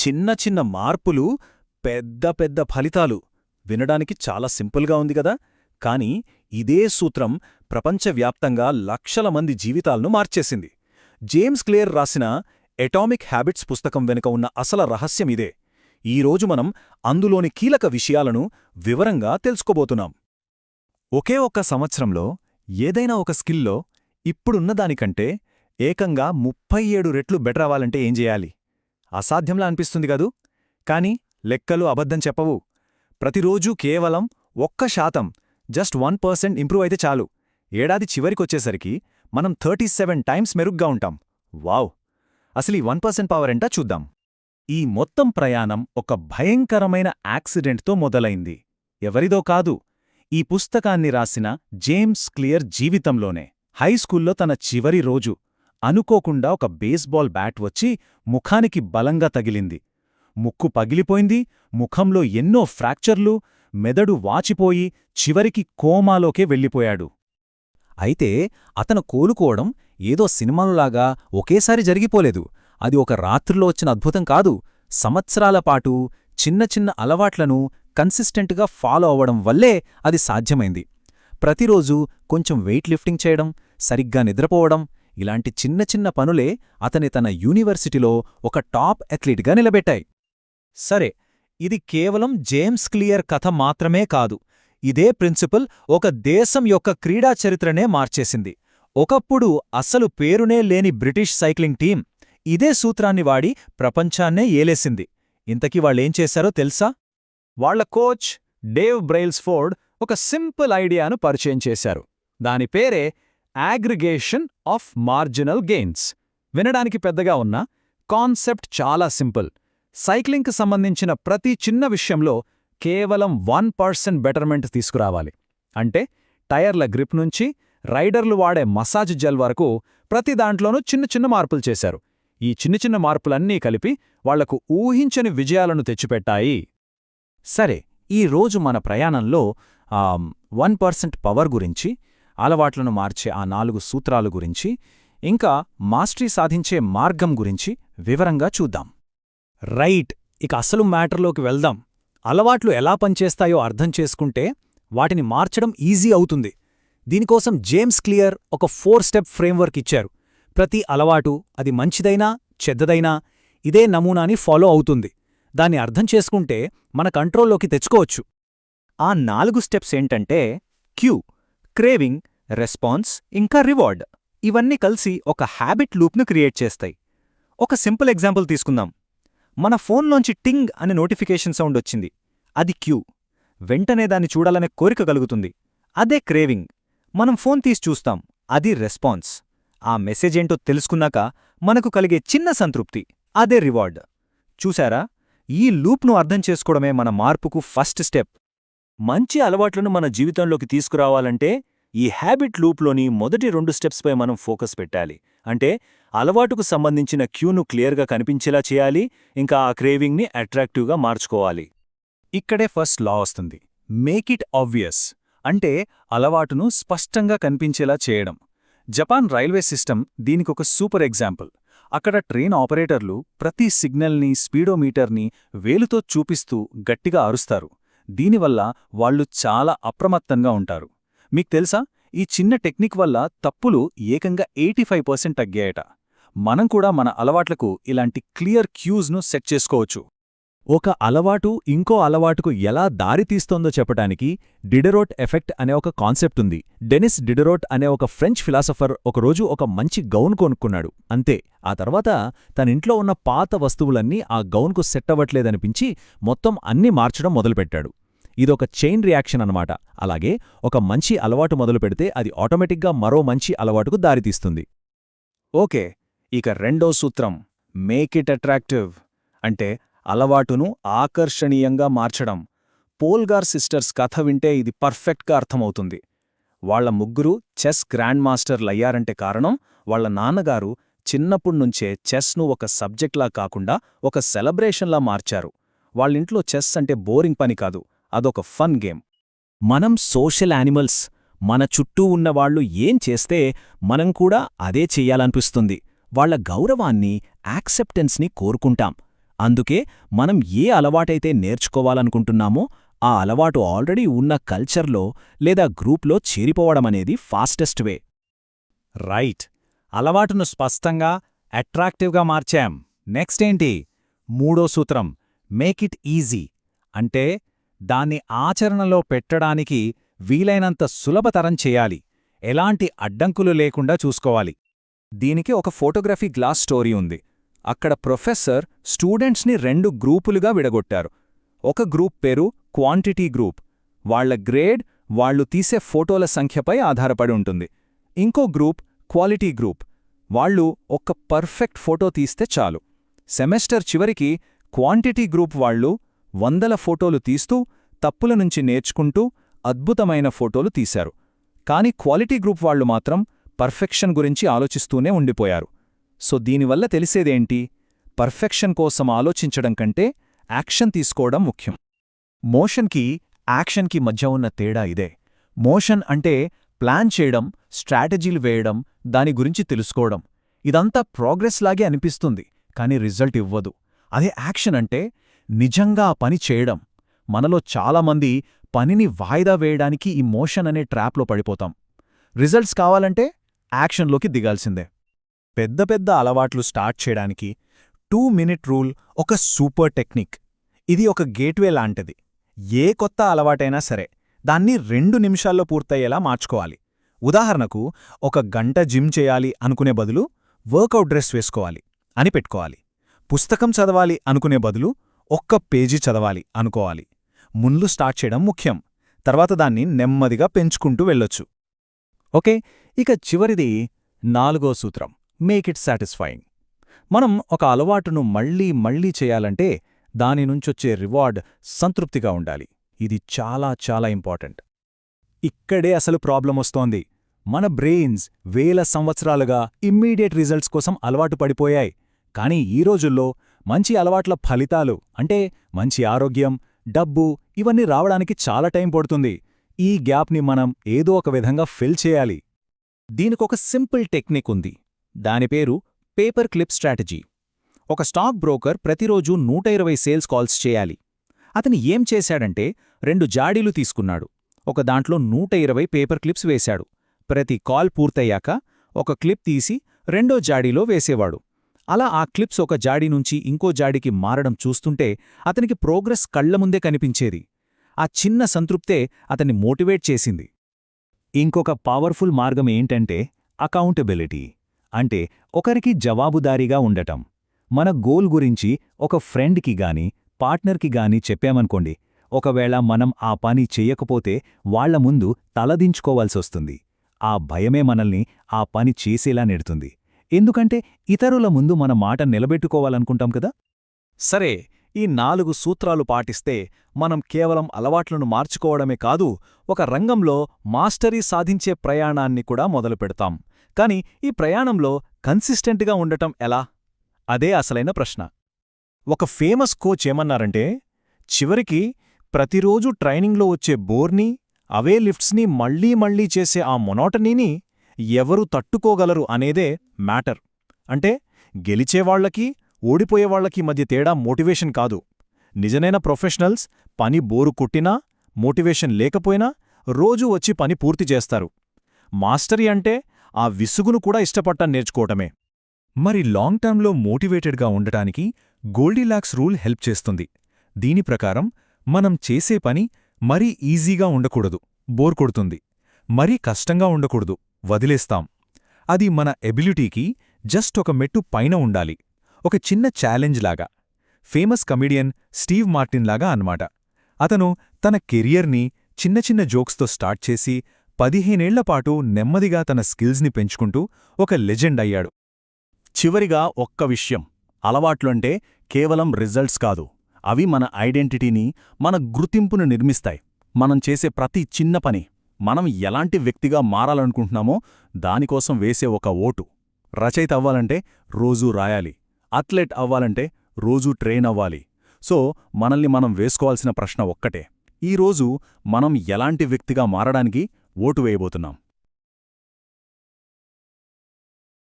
చిన్న చిన్న మార్పులు పెద్ద పెద్ద ఫలితాలు. వినడానికి చాలా సింపుల్గా ఉంది గదా కాని ఇదే సూత్రం ప్రపంచవ్యాప్తంగా లక్షల మంది జీవితాలను మార్చేసింది. జేమ్స్ క్లేర్ రాసిన ఎటామిక్ హ్యాబిట్స్ పుస్తకం వెనుక ఉన్న అసల రహస్యమిదే ఈరోజు మనం అందులోని కీలక విషయాలను వివరంగా తెలుసుకోబోతున్నాం. ఒకే ఒక్క సంవత్సరంలో ఏదైనా ఒక స్కిల్లో ఇప్పుడున్నదానికంటే ఏకంగా ముప్పై ఏడు రెట్లు బెటర్ అవ్వాలంటే ఏం చేయాలి అసాధ్యంలా అనిపిస్తుంది కదూ? కాని లెక్కలు అబద్ధం చెప్పవు. ప్రతిరోజూ కేవలం ఒక్క శాతం జస్ట్ వన్ పర్సెంట్ ఇంప్రూవ్ అయితే చాలు. ఏడాది చివరికొచ్చేసరికి మనం థర్టీ సెవెన్ టైమ్స్ మెరుగ్గా ఉంటాం. వావ్! అసలు ఈ వన్ పర్సెంట్ పవర్ ఎంటా చూద్దాం. ఈ మొత్తం ప్రయాణం ఒక భయంకరమైన యాక్సిడెంట్తో మొదలైంది. ఎవరిదో కాదు ఈ పుస్తకాన్ని రాసిన జేమ్స్ క్లియర్ జీవితంలోనే హైస్కూల్లో తన చివరి రోజు. అనుకోకుండా ఒక బేస్బాల్ బ్యాట్ వచ్చి ముఖానికి బలంగా తగిలింది. ముక్కు పగిలిపోయింది ముఖంలో ఎన్నో ఫ్రాక్చర్లు మెదడు వాచిపోయి చివరికి కోమాలోకే వెళ్ళిపోయాడు. అయితే అతను కోలుకోవడం ఏదో సినిమాలులాగా ఒకేసారి జరిగిపోలేదు. అది ఒక రాత్రిలో వచ్చిన అద్భుతం కాదు. సంవత్సరాల పాటు చిన్న చిన్న అలవాట్లను కన్సిస్టెంట్గా ఫాలో అవ్వడం వల్లే అది సాధ్యమైంది. ప్రతిరోజూ కొంచెం వెయిట్ లిఫ్టింగ్ చేయడం సరిగ్గా నిద్రపోవడం ఇలాంటి చిన్న చిన్న పనులే అతని తన యూనివర్సిటీలో ఒక టాప్ అథ్లీట్గా నిలబెట్టాయి. సరే ఇది కేవలం జేమ్స్ క్లియర్ కథ మాత్రమే కాదు. ఇదే ప్రిన్సిపల్ ఒక దేశం యొక్క క్రీడా చరిత్రనే మార్చేసింది. ఒకప్పుడు అసలు పేరునే లేని బ్రిటిష్ సైక్లింగ్ టీం ఇదే సూత్రాన్ని వాడి ప్రపంచాన్నే ఏలేసింది. ఇంతకీ వాళ్ళేం చేశారో తెలుసా? వాళ్ళ కోచ్ డేవ్ బ్రైల్స్ఫోర్డ్ ఒక సింపుల్ ఐడియాను పరిచయం చేశారు. దాని పేరే అగ్రిగేషన్ ఆఫ్ మార్జినల్ గెయిన్స్ వినడానికి పెద్దగా ఉన్న కాన్సెప్ట్ చాలా సింపుల్. సైక్లింగ్కి సంబంధించిన ప్రతి చిన్న విషయంలో కేవలం వన్ పర్సెంట్ బెటర్మెంట్ తీసుకురావాలి. అంటే టైర్ల గ్రిప్ నుంచి రైడర్లు వాడే మసాజ్ జెల్ వరకు ప్రతి దాంట్లోనూ చిన్న చిన్న మార్పులు చేశారు. ఈ చిన్న చిన్న మార్పులన్నీ కలిపి వాళ్ళకు ఊహించని విజయాలను తెచ్చిపెట్టాయి. సరే ఈ రోజు మన ప్రయాణంలో వన్ పర్సెంట్ పవర్ గురించి అలవాట్లను మార్చే ఆ నాలుగు సూత్రాలు గురించి ఇంకా మాస్టరీ సాధించే మార్గం గురించి వివరంగా చూద్దాం. రైట్ ఇక అసలు మ్యాటర్లోకి వెళ్దాం. అలవాట్లు ఎలా పనిచేస్తాయో అర్థం చేసుకుంటే వాటిని మార్చడం ఈజీ అవుతుంది. దీనికోసం జేమ్స్ క్లియర్ ఒక ఫోర్ స్టెప్ ఫ్రేమ్వర్క్ ఇచ్చారు. ప్రతి అలవాటు అది మంచిదైనా చెద్దదైనా ఇదే నమూనాని ఫాలో అవుతుంది. దాన్ని అర్థం చేసుకుంటే మన కంట్రోల్లోకి తెచ్చుకోవచ్చు. ఆ నాలుగు స్టెప్స్ ఏంటంటే క్యూ క్రేవింగ్ రెస్పాన్స్ ఇంకా రివార్డ్. ఇవన్నీ కలిసి ఒక హ్యాబిట్ లూప్ను క్రియేట్ చేస్తాయి. ఒక సింపుల్ ఎగ్జాంపుల్ తీసుకుందాం. మన ఫోన్లోంచి టింగ్ అనే నోటిఫికేషన్ సౌండ్ వచ్చింది. అది క్యూ. వెంటనే దాన్ని చూడాలనే కోరిక కలుగుతుంది. అదే క్రేవింగ్. మనం ఫోన్ తీసి చూస్తాం. అది రెస్పాన్స్. ఆ మెసేజ్ ఏంటో తెలుసుకున్నాక మనకు కలిగే చిన్న సంతృప్తి. అదే రివార్డ్. చూశారా? ఈ లూప్ను అర్థం చేసుకోవడమే మన మార్పుకు ఫస్ట్ స్టెప్. మంచి అలవాట్లను మన జీవితంలోకి తీసుకురావాలంటే ఈ హ్యాబిట్ లూప్లోని మొదటి రెండు స్టెప్స్పై మనం ఫోకస్ పెట్టాలి. అంటే అలవాటుకు సంబంధించిన క్యూను క్లియర్గా కనిపించేలా చేయాలి ఇంకా ఆ క్రేవింగ్ని అట్రాక్టివ్గా మార్చుకోవాలి. ఇక్కడే ఫస్ట్ లా వస్తుంది. మేక్ ఇట్ ఆబ్వియస్ అంటే అలవాటును స్పష్టంగా కనిపించేలా చేయడం. జపాన్ రైల్వే సిస్టమ్ దీనికొక సూపర్ ఎగ్జాంపుల్. అక్కడ ట్రైన్ ఆపరేటర్లు ప్రతి సిగ్నల్ని స్పీడోమీటర్ని వేలుతో చూపిస్తూ గట్టిగా అరుస్తారు. దీనివల్ల వాళ్ళు చాలా అప్రమత్తంగా ఉంటారు. మీకు తెలుసా? ఈ చిన్న టెక్నిక్ వల్ల తప్పులు ఏకంగా ఎయిటీ ఫైవ్ పర్సెంట్ తగ్గాయట. మనం కూడా మన అలవాట్లకు ఇలాంటి క్లియర్ క్యూజ్ను సెట్ చేసుకోవచ్చు. ఒక అలవాటు ఇంకో అలవాటుకు ఎలా దారితీస్తోందో చెప్పటానికి డిడెరోట్ ఎఫెక్ట్ అనే ఒక కాన్సెప్ట్ ఉంది. డెనిస్ డిడెరోట్ అనే ఒక ఫ్రెంచ్ ఫిలాసఫర్ ఒకరోజు ఒక మంచి గౌన్ కొనుక్కున్నాడు. అంతే ఆ తర్వాత తనింట్లో ఉన్న పాత వస్తువులన్నీ ఆ గౌన్కు సెట్ అవ్వట్లేదనిపించి మొత్తం అన్నీ మార్చడం మొదలుపెట్టాడు. ఇదొక చైన్ రియాక్షన్ అనమాట అలాగే ఒక మంచి అలవాటు మొదలు పెడితే అది ఆటోమేటిక్గా మరో మంచి అలవాటుకు దారితీస్తుంది. ఓకే ఇక రెండో సూత్రం మేక్ ఇట్ అట్రాక్టివ్ అంటే అలవాటును ఆకర్షణీయంగా మార్చడం. పోల్గార్ సిస్టర్స్ కథ వింటే ఇది పర్ఫెక్ట్గా అర్థమవుతుంది. వాళ్ళ ముగ్గురు చెస్ గ్రాండ్ మాస్టర్లయ్యారంటే కారణం వాళ్ళ నాన్నగారు చిన్నప్పుడ్నుంచే చెస్ను ఒక సబ్జెక్ట్లా కాకుండా ఒక సెలబ్రేషన్లా మార్చారు. వాళ్ళింట్లో చెస్ అంటే బోరింగ్ పని కాదు. అదొక ఫన్ గేమ్. మనం సోషల్ యానిమల్స్ మన చుట్టూ ఉన్నవాళ్ళు ఏం చేస్తే మనం కూడా అదే చెయ్యాలనిపిస్తుంది వాళ్ళ గౌరవాన్ని యాక్సెప్టెన్స్ని కోరుకుంటాం. అందుకే మనం ఏ అలవాటైతే నేర్చుకోవాలనుకుంటున్నామో ఆ అలవాటు ఆల్రెడీ ఉన్న కల్చర్లో లేదా గ్రూప్లో చేరిపోవడమనేది ఫాస్టెస్ట్ వే. రైట్. అలవాటును స్పష్టంగా అట్రాక్టివ్గా మార్చాం. నెక్స్ట్ ఏంటి? మూడో సూత్రం. Make it easy. అంటే దాన్ని ఆచరణలో పెట్టడానికి వీలైనంత సులభతరం చేయాలి. ఎలాంటి అడ్డంకులు లేకుండా చూసుకోవాలి. దీనికి ఒక ఫోటోగ్రఫీ గ్లాస్ స్టోరీ ఉంది. అక్కడ ప్రొఫెసర్ స్టూడెంట్స్ని రెండు గ్రూపులుగా విడగొట్టారు. ఒక గ్రూప్ పేరు క్వాంటిటీ గ్రూప్. వాళ్ళ గ్రేడ్ వాళ్ళు తీసే ఫోటోల సంఖ్యపై ఆధారపడి ఉంటుంది. ఇంకో గ్రూప్ క్వాలిటీ గ్రూప్. వాళ్ళు ఒక్క పర్ఫెక్ట్ ఫోటో తీస్తే చాలు. సెమెస్టర్ చివరికి క్వాంటిటీ గ్రూప్ వాళ్ళు వందల ఫోటోలు తీస్తూ తప్పుల నుంచి నేర్చుకుంటూ అద్భుతమైన ఫోటోలు తీశారు. కాని క్వాలిటీ గ్రూప్ వాళ్ళు మాత్రం పర్ఫెక్షన్ గురించి ఆలోచిస్తూనే ఉండిపోయారు. సో దీనివల్ల తెలిసేదేంటి? పర్ఫెక్షన్ కోసం ఆలోచించడం కంటే యాక్షన్ తీసుకోవడం ముఖ్యం. మోషన్కి యాక్షన్కి మధ్య ఉన్న తేడా ఇదే. మోషన్ అంటే ప్లాన్ చేయడం స్ట్రాటజీలు వేయడం దాని గురించి తెలుసుకోవడం. ఇదంతా ప్రోగ్రెస్ లాగే అనిపిస్తుంది కానీ రిజల్ట్ ఇవ్వదు. అదే యాక్షన్ అంటే నిజంగా ఆ పని చేయడం. మనలో చాలామంది పనిని వాయిదా వేయడానికి ఈ మోషన్ అనే ట్రాప్లో పడిపోతాం. రిజల్ట్స్ కావాలంటే యాక్షన్లోకి దిగాల్సిందే. పెద్ద పెద్ద అలవాట్లు స్టార్ట్ చేయడానికి టూ మినిట్ రూల్ ఒక సూపర్ టెక్నిక్. ఇది ఒక గేట్వే లాంటిది. ఏ కొత్త అలవాటైనా సరే దాన్ని రెండు నిమిషాల్లో పూర్తయ్యేలా మార్చుకోవాలి. ఉదాహరణకు ఒక గంట జిమ్ చేయాలి అనుకునే బదులు వర్కౌట్ డ్రెస్ వేసుకోవాలి అని పెట్టుకోవాలి. పుస్తకం చదవాలి అనుకునే బదులు ఒక్క పేజీ చదవాలి అనుకోవాలి. ముందు స్టార్ట్ చేయడం ముఖ్యం. తర్వాత దాన్ని నెమ్మదిగా పెంచుకుంటూ వెళ్ళొచ్చు. ఓకే? ఇక చివరిది నాలుగో సూత్రం. Make it satisfying. మనం ఒక అలవాటును మళ్ళీ మళ్ళీ చేయాలంటే దాని నుంచొచ్చే రివార్డ్ సంతృప్తిగా ఉండాలి. ఇది చాలా చాలా ఇంపార్టెంట్. ఇక్కడే అసలు ప్రాబ్లం వస్తోంది. మన బ్రెయిన్స్ వేల సంవత్సరాలుగా ఇమ్మీడియట్ రిజల్ట్స్ కోసం అలవాటు పడిపోయాయి. కానీ ఈ రోజుల్లో మంచి అలవాట్ల ఫలితాలు అంటే మంచి ఆరోగ్యం డబ్బు ఇవన్నీ రావడానికి చాలా టైం పడుతుంది. ఈ గ్యాప్ని మనం ఏదో ఒక విధంగా ఫిల్ చేయాలి. దీనికొక సింపుల్ టెక్నిక్ ఉంది. దాని పేరు పేపర్ క్లిప్ స్ట్రాటజీ. ఒక స్టాక్ బ్రోకర్ ప్రతిరోజు నూట ఇరవై సేల్స్ కాల్స్ చేయాలి. అతని ఏం చేశాడంటే రెండు జాడీలు తీసుకున్నాడు. ఒక దాంట్లో నూట ఇరవై పేపర్ క్లిప్స్ వేశాడు. ప్రతి కాల్ పూర్తయ్యాక ఒక క్లిప్ తీసి రెండో జాడీలో వేసేవాడు. అలా ఆ క్లిప్స్ ఒక జాడి నుంచి ఇంకో జాడికి మారడం చూస్తుంటే అతనికి ప్రోగ్రెస్ కళ్ళ ముందే కనిపించేది. ఆ చిన్న సంతృప్తే అతన్ని మోటివేట్ చేసింది. ఇంకొక పవర్ఫుల్ మార్గం ఏంటంటే అకౌంటబిలిటీ. అంటే ఒకరికి జవాబుదారీగా ఉండటం. మన గోల్ గురించి ఒక ఫ్రెండ్కి గాని పార్ట్నర్కి గాని చెప్పామనుకోండి ఒకవేళ మనం ఆ పని చెయ్యకపోతే వాళ్ళ ముందు తలదించుకోవాల్సొస్తుంది. ఆ భయమే మనల్ని ఆ పని చేసేలా నెడుతుంది. ఎందుకంటే ఇతరుల ముందు మన మాట నిలబెట్టుకోవాలనుకుంటాం కదా? సరే ఈ నాలుగు సూత్రాలు పాటిస్తే మనం కేవలం అలవాట్లను మార్చుకోవడమే కాదు ఒక రంగంలో మాస్టరీ సాధించే ప్రయాణాన్ని కూడా మొదలుపెడతాం. కాని ఈ ప్రయాణంలో కన్సిస్టెంట్గా ఉండటం ఎలా? అదే అసలైన ప్రశ్న. ఒక ఫేమస్ కోచ్ ఏమన్నారంటే చివరికి ప్రతిరోజు ట్రైనింగ్లో వచ్చే బోర్ని అవే లిఫ్ట్స్ని మళ్ళీ మళ్ళీ చేసే ఆ మొనోటనీని ఎవరు తట్టుకోగలరు అనేదే మ్యాటర్. అంటే గెలిచేవాళ్ళకి ఓడిపోయేవాళ్ళకి మధ్య తేడా మోటివేషన్ కాదు. నిజమైన ప్రొఫెషనల్స్ పని బోరు కొట్టినా మోటివేషన్ లేకపోయినా రోజూ వచ్చి పని పూర్తి చేస్తారు. మాస్టరీ అంటే ఆ విసుగును కూడా ఇష్టపట్టం నేర్చుకోవటమే. మరి లాంగ్ టర్మ్లో మోటివేటెడ్గా ఉండటానికి గోల్డీలాక్స్ రూల్ హెల్ప్ చేస్తుంది. దీని ప్రకారం మనం చేసే పని మరీ ఈజీగా ఉండకూడదు బోర్ కొడుతుంది. మరీ కష్టంగా ఉండకూడదు. వదిలేస్తాం. అది మన ఎబిలిటీకి జస్ట్ ఒక మెట్టు పైన ఉండాలి. ఒక చిన్న ఛాలెంజ్ లాగా. ఫేమస్ కమిడియన్ స్టీవ్ మార్టిన్ లాగా అన్నమాట. అతను తన కెరియర్ని చిన్న చిన్న జోక్స్తో స్టార్ట్ చేసి పదిహేనేళ్ళపాటు నెమ్మదిగా తన స్కిల్స్ని పెంచుకుంటూ ఒక లెజెండ్ అయ్యాడు. చివరిగా ఒక్క విషయం. అలవాట్లంటే కేవలం రిజల్ట్స్ కాదు. అవి మన ఐడెంటిటీని మన గుర్తింపును నిర్మిస్తాయి. మనం చేసే ప్రతి చిన్న పని. మనం ఎలాంటి వ్యక్తిగా మారాలనుకుంటున్నామో దానికోసం వేసే ఒక ఓటు. రచయిత అవ్వాలంటే రోజూ రాయాలి. అథ్లెట్ అవ్వాలంటే రోజూ ట్రైన్ అవ్వాలి. సో మనల్ని మనం వేసుకోవాల్సిన ప్రశ్న ఒక్కటే. ఈరోజు మనం ఎలాంటి వ్యక్తిగా మారడానికి ఓటు వేయబోతున్నాం?